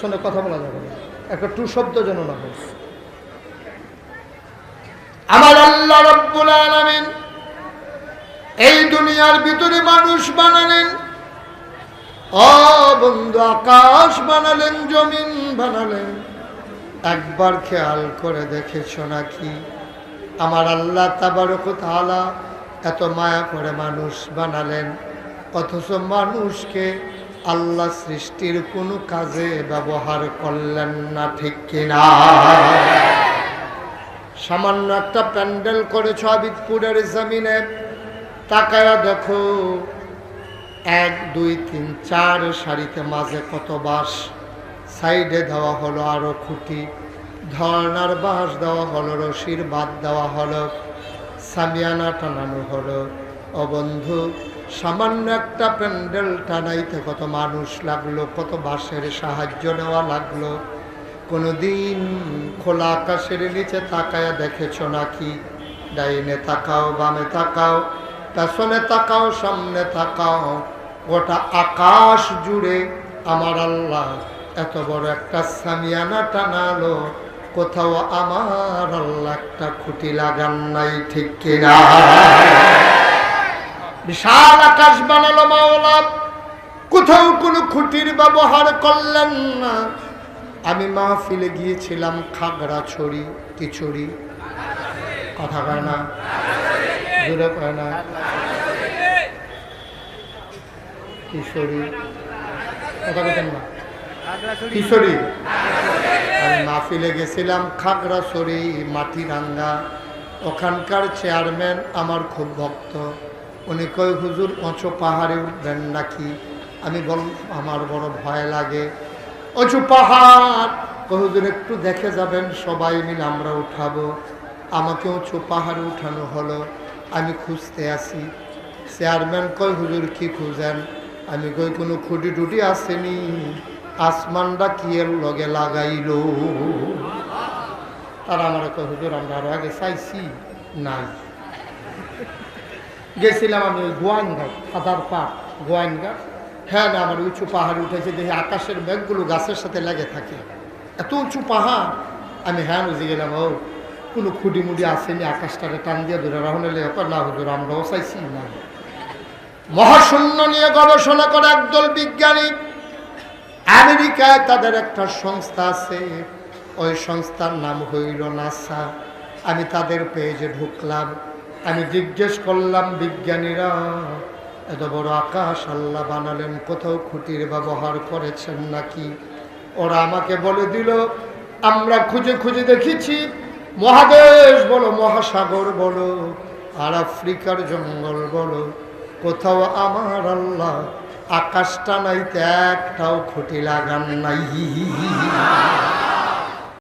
শুনে কথা বলা যাবে একটা টু শব্দ যেন না হয়। আমার আল্লাহ রব্বুল আলামিন এই দুনিয়ার ভিতরে মানুষ বানালেন। বন্ধু, আকাশ বানালেন, জমিন বানালেন। একবার খেয়াল করে দেখেছ নাকি? আমার আল্লাহ তাবারক তাআলা এত মায়া করে মানুষ বানালেন। অথচ মানুষকে আল্লাহ সৃষ্টির কোনো কাজে ব্যবহার করলেন না, ঠিক কিনা? সামান্য একটা প্যান্ডেল করেছ আবিদপুরের জমিনে, তাকায়া দেখো, এক, দুই, তিন, চার সারিতে মাঝে কত বাস সাইডে দেওয়া হলো আরও খুঁটি, ধর্নার বাঁশ দেওয়া হলো, রশির বাদ দেওয়া হলো, সামিয়ানা টানানো হলো। ও বন্ধু সামান্য একটা প্যান্ডেল টানাইতে কত মানুষ লাগল, কত বাঁশের সাহায্য নেওয়া লাগল। কোনোদিন খোলা আকাশের নিচে তাকায়া দেখেছ নাকি? ডাইনে তাকাও, বামে তাকাও, পেছনে তাকাও, সামনে তাকাও। গোটা আকাশ জুড়ে আমার আল্লাহ এত বড় একটা সামিয়ানা টানালো। কোথাও আমার আল্লাহ একটা খুঁটি লাগান নাই, ঠিক কিনা? বিশাল আকাশ বানালো মাওলা। কোথাও কোনো খুঁটির ব্যবহার করলেন না। আমি মাহফিলে গিয়েছিলাম খাগড়াছড়ি কিচুরি কথা কয় না? দূরে কয় না? কিশোরী কথা বলতেন কিশোরী আমি মাহফিলে গেছিলাম খাগড়াছড়ি মাটিরাঙ্গা। ওখানকার চেয়ারম্যান আমার খুব ভক্ত। উনি কয়, হুজুর অঁচো পাহাড়ে উঠবেন নাকি? আমি বল আমার বড় ভয় লাগে। অঁচু পাহাড়! কয়, হুজুর, একটু দেখে যাবেন, সবাই মিলে আমরা উঠাবো। আমাকে উঁচু পাহাড়ে উঠানো হলো, আমি খুঁজতে আসি। চেয়ারম্যান কয়, হুজুর, কি খুঁজেন? আমি কই, কোনো খুঁটি টুটি আসেনি, আসমানটা কি এর লগে লাগাইলো? তারা আমার কয়, হুজুর, আমরা আগে চাইছি, নাই। গেছিলাম আমি ওই গোয়াইনঘাট ফাদার পার্ক গোয়াইনঘাট হ্যাঁ আমার উঁচু পাহাড়ে উঠেছে, দেখি আকাশের মেঘগুলো গাছের সাথে লেগে থাকে। এত উঁচু পাহাড়। আমি হ্যাঁ বুঝে গেলাম, ও, কোনো খুঁটি মুটি আসেনি, আকাশটারে টান দিয়ে ধরে রাহনে লেগে না হুজুর, আমরাও চাইছি না। মহাশূন্য নিয়ে গবেষণা করে একদল বিজ্ঞানী। আমেরিকায় তাদের একটা সংস্থা আছে। ওই সংস্থার নাম হইল নাসা। আমি তাদের পেজে ঢুকলাম। আমি জিজ্ঞেস করলাম, বিজ্ঞানীরা, এত বড় আকাশ আল্লাহ বানালেন, কোথাও খুঁটির ব্যবহার করেছেন নাকি? ওরা আমাকে বলে দিল, আমরা খুঁজে খুঁজে দেখেছি। মহাদেশ বলো, মহাসাগর বলো, আর আফ্রিকার জঙ্গল বলো। কোথাও আমার আল্লাহ, আকাশটা নাইতে একটাও খুঁটি লাগান নাই।